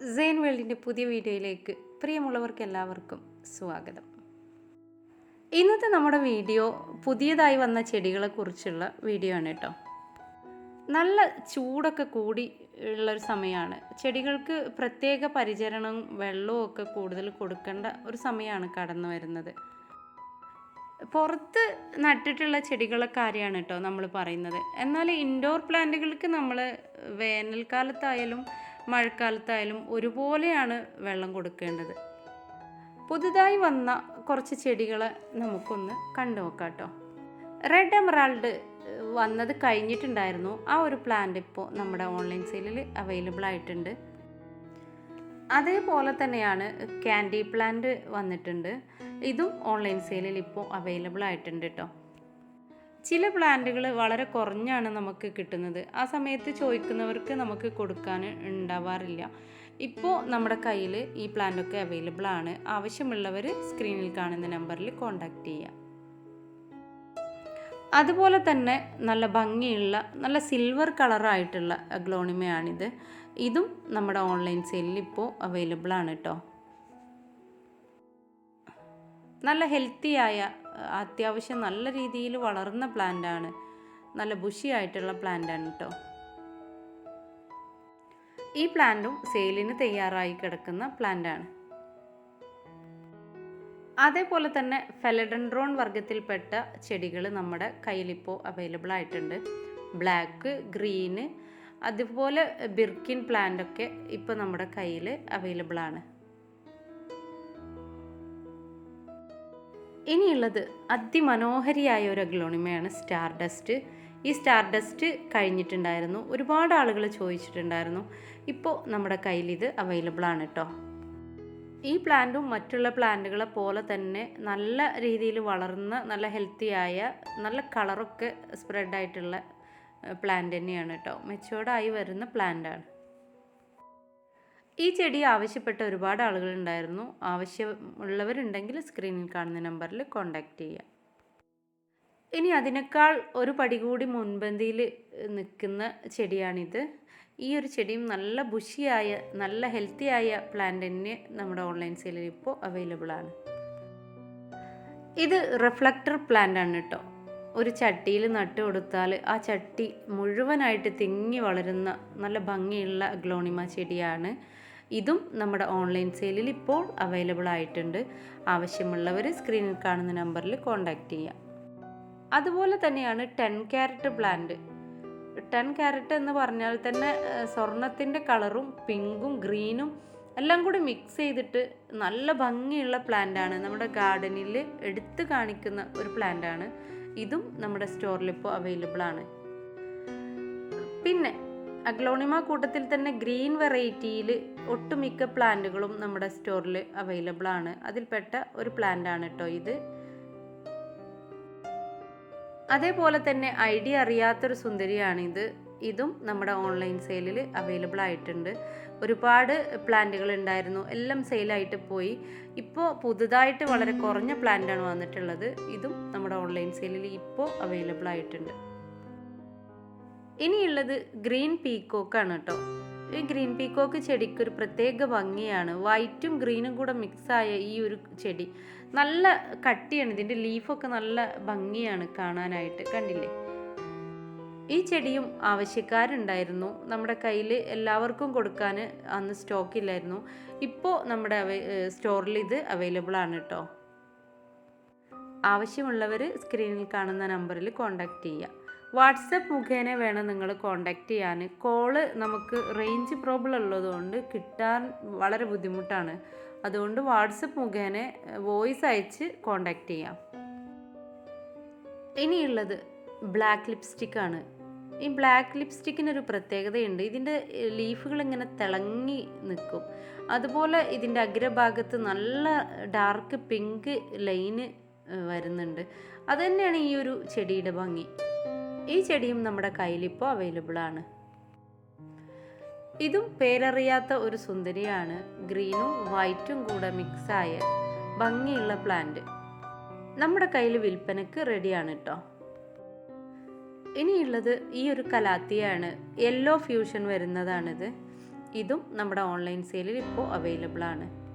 സെയിൻ വേൾഡിന്റെ പുതിയ വീഡിയോയിലേക്ക് പ്രിയമുള്ളവർക്ക് എല്ലാവർക്കും സ്വാഗതം. ഇന്നത്തെ നമ്മുടെ വീഡിയോ പുതിയതായി വന്ന ചെടികളെക്കുറിച്ചുള്ള വീഡിയോ ആണ് കേട്ടോ. നല്ല ചൂടൊക്കെ കൂടി ഉള്ളൊരു സമയമാണ്. ചെടികൾക്ക് പ്രത്യേക പരിചരണവും വെള്ളവും ഒക്കെ കൂടുതൽ കൊടുക്കേണ്ട ഒരു സമയമാണ് കടന്നു വരുന്നത്. പുറത്ത് നട്ടിട്ടുള്ള ചെടികളെ കാര്യമാണ് കേട്ടോ നമ്മൾ പറയുന്നത്? എന്നാൽ ഇൻഡോർ പ്ലാന്റുകൾക്ക് നമ്മൾ വേനൽക്കാലത്തായാലും മഴക്കാലത്തായാലും ഒരുപോലെയാണ് വെള്ളം കൊടുക്കേണ്ടത്. പുതുതായി വന്ന കുറച്ച് ചെടികളെ നമുക്കൊന്ന് കണ്ടു നോക്കാം റെഡ് എമറാൾഡ് വന്നത് കഴിഞ്ഞിട്ടുണ്ടായിരുന്നു. ആ ഒരു പ്ലാന്റ് ഇപ്പോൾ നമ്മുടെ ഓൺലൈൻ സെയിലിൽ അവൈലബിൾ ആയിട്ടുണ്ട്. അതേപോലെ തന്നെയാണ് ക്യാൻഡി പ്ലാന്റ് വന്നിട്ടുണ്ട്. ഇതും ഓൺലൈൻ സെയിലിൽ ഇപ്പോൾ അവൈലബിൾ ആയിട്ടുണ്ട് കേട്ടോ. ചില പ്ലാന്റുകൾ വളരെ കുറഞ്ഞാണ് നമുക്ക് കിട്ടുന്നത്. ആ സമയത്ത് ചോദിക്കുന്നവർക്ക് നമുക്ക് കൊടുക്കാൻ ഉണ്ടാവാറില്ല. ഇപ്പോൾ നമ്മുടെ കയ്യിൽ ഈ പ്ലാന്റൊക്കെ അവൈലബിൾ ആണ്. ആവശ്യമുള്ളവർ സ്ക്രീനിൽ കാണുന്ന നമ്പറിൽ കോൺടാക്റ്റ് ചെയ്യാം. അതുപോലെ തന്നെ നല്ല ഭംഗിയുള്ള നല്ല സിൽവർ കളറായിട്ടുള്ള ഗ്ലോണിമയാണിത് ഇതും നമ്മുടെ ഓൺലൈൻ സെയിലിൽ ഇപ്പോൾ അവൈലബിൾ ആണ് കേട്ടോ നല്ല ഹെൽത്തിയായ അത്യാവശ്യം നല്ല രീതിയിൽ വളർന്ന പ്ലാന്റാണ്. നല്ല ബുഷി ആയിട്ടുള്ള പ്ലാന്റാണ് കേട്ടോ ഈ പ്ലാന്റും സെയിലിന് തയ്യാറായി കിടക്കുന്ന പ്ലാന്റാണ്. അതേപോലെ തന്നെ ഫെലഡൻഡ്രോൺ വർഗത്തിൽപ്പെട്ട ചെടികൾ നമ്മുടെ കയ്യിലിപ്പോൾ അവൈലബിൾ ആയിട്ടുണ്ട്. ബ്ലാക്ക് ഗ്രീന് അതുപോലെ ബിർക്കിൻ പ്ലാന്റ് ഒക്കെ ഇപ്പോൾ നമ്മുടെ കയ്യിൽ അവൈലബിൾ ആണ്. ഇനിയുള്ളത് അതിമനോഹരിയായ ഒരു അഗ്ലോണിമയാണ് സ്റ്റാർ ഡസ്റ്റ് ഈ സ്റ്റാർ ഡസ്റ്റ് കഴിഞ്ഞിട്ടുണ്ടായിരുന്നു. ഒരുപാട് ആളുകൾ ചോദിച്ചിട്ടുണ്ടായിരുന്നു. ഇപ്പോൾ നമ്മുടെ കയ്യിൽ ഇത് അവൈലബിൾ ആണ് കേട്ടോ ഈ പ്ലാന്റും മറ്റുള്ള പ്ലാന്റുകളെ പോലെ തന്നെ നല്ല രീതിയിൽ വളർന്ന നല്ല ഹെൽത്തിയായ നല്ല കളറൊക്കെ സ്പ്രെഡായിട്ടുള്ള പ്ലാന്റ് തന്നെയാണ് കേട്ടോ മെച്ചുവേർഡായി വരുന്ന പ്ലാന്റാണ് ഈ ചെടി ആവശ്യപ്പെട്ട ഒരുപാട് ആളുകളുണ്ടായിരുന്നു. ആവശ്യമുള്ളവരുണ്ടെങ്കിൽ സ്ക്രീനിൽ കാണുന്ന നമ്പറിൽ കോൺടാക്റ്റ് ചെയ്യാം. ഇനി അതിനേക്കാൾ ഒരു പടി കൂടി മുൻപന്തിയിൽ നിൽക്കുന്ന ചെടിയാണിത്. ഈ ഒരു ചെടിയും നല്ല ബുഷിയായ നല്ല ഹെൽത്തിയായ പ്ലാന്റ് തന്നെ നമ്മുടെ ഓൺലൈൻ സെയിലിൽ ഇപ്പോൾ അവൈലബിൾ ആണ്. ഇത് റിഫ്ലക്ടർ പ്ലാന്റ് ആണ് കേട്ടോ. ഒരു ചട്ടിയിൽ നട്ട് കൊടുത്താൽ ആ ചട്ടി മുഴുവനായിട്ട് തിങ്ങി വളരുന്ന നല്ല ഭംഗിയുള്ള ഗ്ലോണിമ ചെടിയാണ്. ഇതും നമ്മുടെ ഓൺലൈൻ സെയിലിൽ ഇപ്പോൾ അവൈലബിൾ ആയിട്ടുണ്ട്. ആവശ്യമുള്ളവർ സ്ക്രീനിൽ കാണുന്ന നമ്പറിൽ കോൺടാക്റ്റ് ചെയ്യാം. അതുപോലെ തന്നെയാണ് ten carat plant ten carat എന്ന് പറഞ്ഞാൽ തന്നെ സ്വർണത്തിന്റെ കളറും പിങ്കും ഗ്രീനും എല്ലാം കൂടി മിക്സ് ചെയ്തിട്ട് നല്ല ഭംഗിയുള്ള പ്ലാന്റാണ് നമ്മുടെ ഗാർഡനിൽ എടുത്തു കാണിക്കുന്ന ഒരു പ്ലാന്റാണ് ഇതും നമ്മുടെ സ്റ്റോറിൽ ഇപ്പോൾ അവൈലബിൾ ആണ്. പിന്നെ അഗ്ലോണിമ കൂട്ടത്തിൽ തന്നെ ഗ്രീൻ വെറൈറ്റിയിൽ ഒട്ടുമിക്ക പ്ലാന്റുകളും നമ്മുടെ സ്റ്റോറിൽ അവൈലബിൾ ആണ്. അതിൽപ്പെട്ട ഒരു പ്ലാന്റ് ആണ് കേട്ടോ ഇത്. അതേപോലെ തന്നെ ഐഡിയ അറിയാത്തൊരു സുന്ദരിയാണിത് ഇതും. നമ്മുടെ ഓൺലൈൻ സെയിലിൽ അവൈലബിൾ ആയിട്ടുണ്ട്. ഒരുപാട് പ്ലാന്റുകൾ ഉണ്ടായിരുന്നു. എല്ലാം സെയിലായിട്ട് പോയി. ഇപ്പോൾ പുതുതായിട്ട് വളരെ കുറഞ്ഞ പ്ലാന്റാണ് വന്നിട്ടുള്ളത്. ഇതും നമ്മുടെ ഓൺലൈൻ സെയിലിൽ ഇപ്പോൾ അവൈലബിൾ ആയിട്ടുണ്ട്. ഇനിയുള്ളത് ഗ്രീൻ പീക്കോക്ക് ആണ് കേട്ടോ. ഈ ഗ്രീൻ പീക്കോക്ക് ചെടിക്ക് ഒരു പ്രത്യേക ഭംഗിയാണ്. വൈറ്റും ഗ്രീനും കൂടെ മിക്സായ ഈ ഒരു ചെടി നല്ല കട്ടിയാണ്. ഇതിന്റെ ലീഫൊക്കെ നല്ല ഭംഗിയാണ് കാണാനായിട്ട്. കണ്ടില്ലേ? ഈ ചെടിയും ആവശ്യക്കാരുണ്ടായിരുന്നു. നമ്മുടെ കയ്യിൽ എല്ലാവർക്കും കൊടുക്കാൻ അന്ന് സ്റ്റോക്ക് ഇല്ലായിരുന്നു. ഇപ്പോൾ നമ്മുടെ സ്റ്റോറിൽ ഇത് അവൈലബിൾ ആണ് കേട്ടോ. ആവശ്യമുള്ളവർ സ്ക്രീനിൽ കാണുന്ന നമ്പറിൽ കോൺടാക്റ്റ് ചെയ്യുക വാട്സപ്പ് മുഖേന വേണം നിങ്ങൾ കോണ്ടാക്ട് ചെയ്യാൻ കോൾ നമുക്ക് റേഞ്ച് പ്രോബ്ലം ഉള്ളതുകൊണ്ട് കിട്ടാൻ വളരെ ബുദ്ധിമുട്ടാണ്. അതുകൊണ്ട് വാട്സപ്പ് മുഖേന വോയിസ് അയച്ച് കോണ്ടാക്ട് ചെയ്യാം. ഇനിയുള്ളത് ബ്ലാക്ക് ലിപ്സ്റ്റിക് ആണ്. ഈ ബ്ലാക്ക് ലിപ്സ്റ്റിക്കിനൊരു പ്രത്യേകതയുണ്ട്. ഇതിന്റെ ലീഫുകൾ ഇങ്ങനെ തിളങ്ങി നിൽക്കും അതുപോലെ ഇതിന്റെ അഗ്രഭാഗത്ത് നല്ല ഡാർക്ക് പിങ്ക് ലൈന് വരുന്നുണ്ട്. അതുതന്നെയാണ് ഈ ഒരു ചെടിയുടെ ഭംഗി. ഈ ചെടിയും നമ്മുടെ കയ്യിലിപ്പോൾ അവൈലബിൾ ആണ്. ഇതും പേരറിയാത്ത ഒരു സുന്ദരിയാണ്. ഗ്രീനും വൈറ്റും കൂടെ മിക്സായ ഭംഗിയുള്ള പ്ലാന്റ് നമ്മുടെ കയ്യിൽ വിൽപ്പനക്ക് റെഡിയാണ് കേട്ടോ ഇനിയുള്ളത് ഈ ഒരു കലാത്തിയാണ്. Yellow fusion വരുന്നതാണിത്. ഇതും നമ്മുടെ ഓൺലൈൻ സെയിലിൽ ഇപ്പോൾ അവൈലബിൾ ആണ്.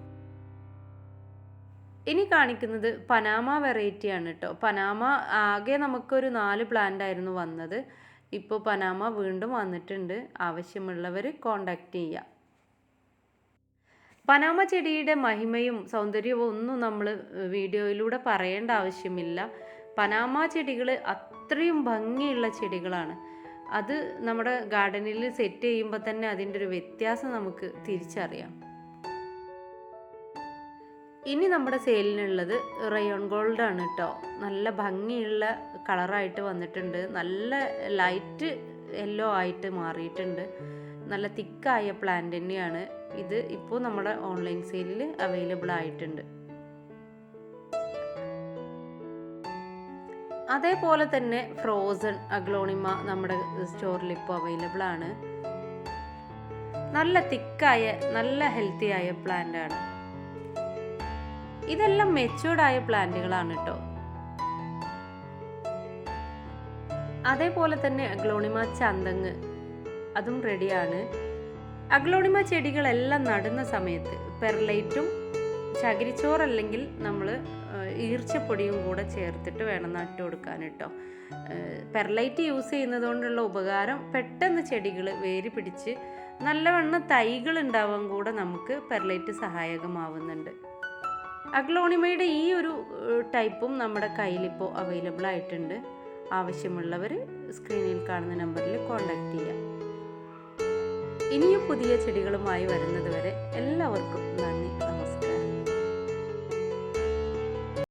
ഇനി കാണിക്കുന്നത് പനാമ വെറൈറ്റി ആണ് കേട്ടോ പനാമ ആകെ നമുക്കൊരു നാല് പ്ലാന്റ് ആയിരുന്നു വന്നത്. ഇപ്പോൾ പനാമ വീണ്ടും വന്നിട്ടുണ്ട്. ആവശ്യമുള്ളവർ കോണ്ടാക്ട് ചെയ്യുക പനാമ ചെടിയുടെ മഹിമയും സൗന്ദര്യവും ഒന്നും നമ്മൾ വീഡിയോയിലൂടെ പറയേണ്ട ആവശ്യമില്ല. പനാമ ചെടികൾ അത്രയും ഭംഗിയുള്ള ചെടികളാണ്. അത് നമ്മുടെ ഗാർഡനിൽ സെറ്റ് ചെയ്യുമ്പോൾ തന്നെ അതിന്റെ ഒരു വ്യത്യാസം നമുക്ക് തിരിച്ചറിയാം. ഇനി നമ്മുടെ സെയിലിനുള്ളത് റയോൺ ഗോൾഡ് ആണ് കേട്ടോ നല്ല ഭംഗിയുള്ള കളറായിട്ട് വന്നിട്ടുണ്ട്. നല്ല ലൈറ്റ് യെല്ലോ ആയിട്ട് മാറിയിട്ടുണ്ട്. നല്ല തിക്കായ പ്ലാന്റ് തന്നെയാണ്. ഇത് ഇപ്പോൾ നമ്മുടെ ഓൺലൈൻ സെയിലിൽ അവൈലബിൾ ആയിട്ടുണ്ട്. അതേപോലെ തന്നെ ഫ്രോസൺ അഗ്ലോണിമ നമ്മുടെ സ്റ്റോറിൽ ഇപ്പോൾ അവൈലബിൾ ആണ്. നല്ല തിക്കായ നല്ല ഹെൽത്തി ആയ പ്ലാന്റ് ആണ്. ഇതെല്ലാം മെച്ചുവർഡായ പ്ലാന്റുകളാണ് കേട്ടോ അതേപോലെ തന്നെ അഗ്ലോണിമ ചന്തങ്ങ് അതും റെഡിയാണ് അഗ്ലോണിമ ചെടികളെല്ലാം നടുന്ന സമയത്ത് പെർലൈറ്റും ചകിരിച്ചോറല്ലെങ്കിൽ നമ്മൾ ഈർച്ചപ്പൊടിയും കൂടെ ചേർത്തിട്ട് വേണം നട്ടു കൊടുക്കാൻ കേട്ടോ പെർലൈറ്റ് യൂസ് ചെയ്യുന്നത് കൊണ്ടുള്ള ഉപകാരം പെട്ടെന്ന് ചെടികൾ വേര് പിടിച്ച് നല്ലവണ്ണം തൈകൾ ഉണ്ടാവാൻ കൂടെ നമുക്ക് പെർലൈറ്റ് സഹായകമാവുന്നുണ്ട്. അഗ്ലോണിമയുടെ ഈ ഒരു ടൈപ്പും നമ്മുടെ കയ്യിലിപ്പോൾ അവൈലബിൾ ആയിട്ടുണ്ട്. ആവശ്യമുള്ളവർ സ്ക്രീനിൽ കാണുന്ന നമ്പറിൽ കോൺടാക്റ്റ് ചെയ്യാം. ഇനിയും പുതിയ ചെടികളുമായി വരുന്നത് വരെ എല്ലാവർക്കും നന്ദി.